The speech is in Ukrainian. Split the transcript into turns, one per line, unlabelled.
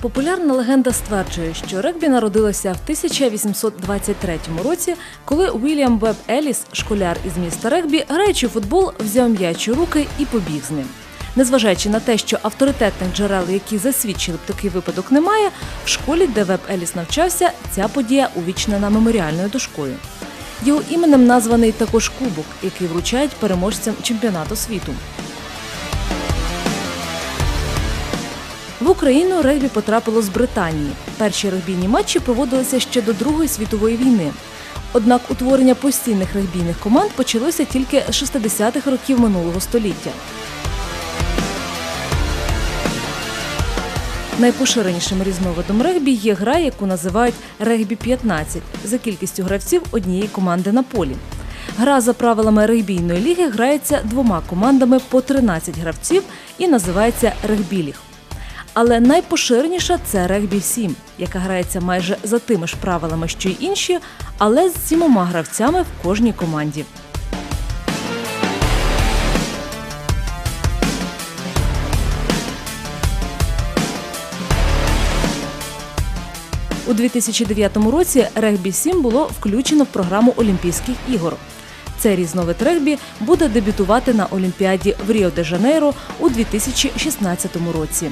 Популярна легенда стверджує, що регбі народилося в 1823 році, коли Уільям Веб Еліс, школяр із міста Регбі, граючи футбол, взяв м'яч у руки і побіг з ним. Незважаючи на те, що авторитетних джерел, які засвідчили б такий випадок, немає, в школі, де Веб Еліс навчався, ця подія увічнена меморіальною дошкою. Його іменем названий також кубок, який вручають переможцям чемпіонату світу. В Україну регбі потрапило з Британії. Перші регбійні матчі проводилися ще до Другої світової війни. Однак утворення постійних регбійних команд почалося тільки з 60-х років минулого століття. Найпоширенішим різновидом регбі є гра, яку називають регбі-15 за кількістю гравців однієї команди на полі. Гра за правилами регбійної ліги грається двома командами по 13 гравців і називається регбіліг. Але найпоширеніша це регбі 7, яка грається майже за тими ж правилами, що й інші, але з сімома гравцями в кожній команді. У 2009 році регбі 7 було включено в програму Олімпійських ігор. Цей різновид регбі буде дебютувати на Олімпіаді в Ріо-де-Жанейро у 2016 році.